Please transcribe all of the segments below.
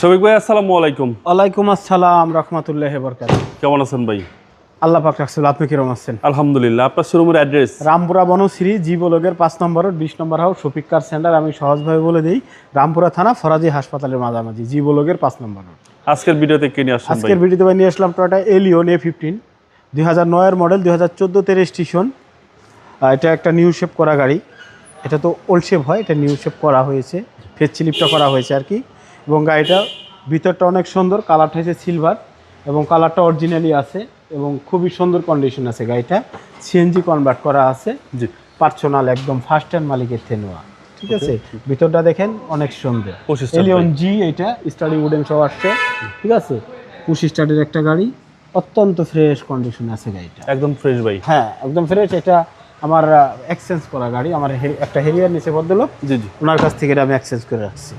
শফিক ভাই আসসালামু আলাইকুম। ওয়ালাইকুম আসসালাম রহমতুল্লাহ বরকাত কেমন আছেন ভাই? আল্লাহ পাক রাখছিল আপনি কিরম আছেন? আলহামদুলিল্লাহ আপনার শোরুমের অ্যাড্রেস রামপুরা বনশ্রী জীবলোকের পাঁচ নম্বরের বিশ নম্বর হাউস শফিক কার সেন্টার আমি সহজভাবে বলে দিই রামপুরা থানা ফরাজি হাসপাতালের মাঝামাঝি জি জীবলোকের পাঁচ নম্বর। আজকের ভিডিওতে কে নিয়ে আজকের ভিডিওতে ভাই নিয়ে আসলাম টয়টা এলিয়ন এ ফিফটিন দুই হাজার নয়ের মডেল দুই হাজার চোদ্দোতে রেজিস্ট্রেশন এটা একটা নিউ শেপ করা গাড়ি। এটা তো ওল্ড শেপ হয় এটা নিউ শেপ করা হয়েছে ফেস স্লিপটা করা হয়েছে আর কি। এবং গাড়িটা ভিতরটা অনেক সুন্দর কালারটা হচ্ছে সিলভার এবং কালারটা অরিজিনালি আছে এবং খুবই সুন্দর কন্ডিশন আছে গাড়িটা। সিএনজি কনভার্ট করা আছে। জি। পার্সোনাল একদম ফার্স্ট হ্যান্ড মালিকের থেনোয়া ঠিক আছে? ভিতরটা দেখেন অনেক সুন্দর। পঁচিশ এলিয়ন জি এটা স্টাডি উডেন সহ আসছে। ঠিক আছে? পুশি স্টার্টের একটা গাড়ি। অত্যন্ত ফ্রেশ কন্ডিশন আছে গাড়িটা। একদম ফ্রেশ ভাই। হ্যাঁ একদম ফ্রেশ এটা আমার এক্সচেঞ্জ করা গাড়ি। আমার একটা হেরিয়ার নিচে ভদ্রলোক। জি জি। ওনার কাছ থেকে এটা আমি এক্সচেঞ্জ করে রাখছি।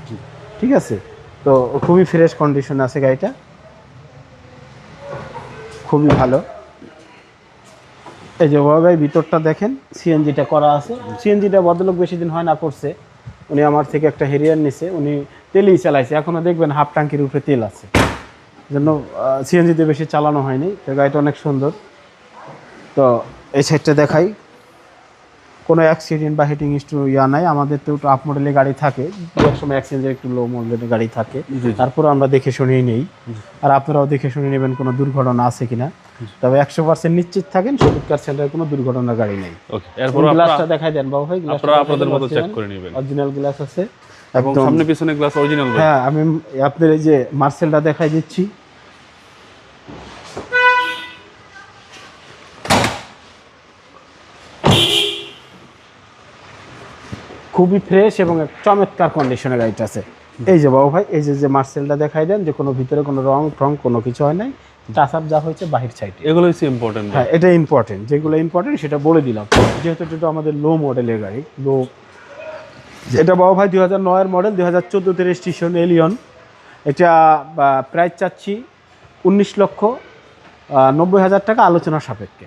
ঠিক আছে? তো খুবই ফ্রেশ কন্ডিশন আছে গাড়িটা। খুবই ভালো। এই যে বড় ভাই ভিতরটা দেখেন সিএনজিটা করা আছে। সিএনজিটা ভদ্রলোক বেশি দিন হয় না করছে উনি আমার থেকে একটা হেরিয়ার নিছে, উনি তেলই চালাইছে। এখনও দেখবেন হাফ ট্যাঙ্কির উপরে তেল আছে। জন্য সিএনজিতে বেশি চালানো হয়নি, তো গাড়িটা অনেক সুন্দর। তো এই সাইডটা দেখাই। কোনো অ্যাক্সিডেন্ট বা হিটিং ইস্টু ইয়া নাই। আমাদের তো একটু আপ মডেলের গাড়ি থাকে। দু এক সময় অ্যাক্সিডেন্টের একটু লো মডেলের গাড়ি থাকে। জি, জি। তারপর আমরা দেখে শুনেই নেই। আর আপনারাও দেখে শুনে নেবেন কোনো দুর্ঘটনা আছে কিনা। তবে একশো পার্সেন্ট নিশ্চিত থাকেন সবুজ কার সেন্টারে কোনো দুর্ঘটনার গাড়ি নেই। গ্লাসটা দেখাই দেন বাবু ভাই আপনাদের মতো চেক করে নেবেন। অরিজিনাল গ্লাস আছে। এবং সামনে পিছনে গ্লাস অরিজিনাল হ্যাঁ আমি আপনার এই যে মার্সেলটা দেখাই দিচ্ছি। খুবই ফ্রেশ এবং চমৎকার কন্ডিশনে গাড়িটা আছে। এই যে বাবু ভাই এই যে যে মার্সেলটা দেখাই দেন যে কোনো ভিতরে কোনো রং টং কোনো কিছু হয় নাই টাচ আপ যা হয়েছে বাহির সাইডে এগুলো হচ্ছে ইম্পর্টেন্ট হ্যাঁ এটা ইম্পর্টেন্ট যেগুলো ইম্পর্টেন্ট সেটা বলে দিলাম। যেহেতু এটা আমাদের লো মডেলের গাড়ি লো এটা বাবা ভাই দুই হাজার নয়ের মডেল দুই হাজার চোদ্দোতে রেজিস্ট্রেশন এলিয়ন এটা প্রাইস চাচ্ছি উনিশ লক্ষ নব্বই হাজার টাকা আলোচনা সাপেক্ষে।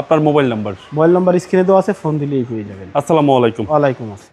আপনার মোবাইল নাম্বার মোবাইল নাম্বার স্ক্রিনে দেওয়া আছে ফোন দিলেই পেয়ে যাবেন। আসসালামু আলাইকুম। ওয়ালাইকুম আসসালাম।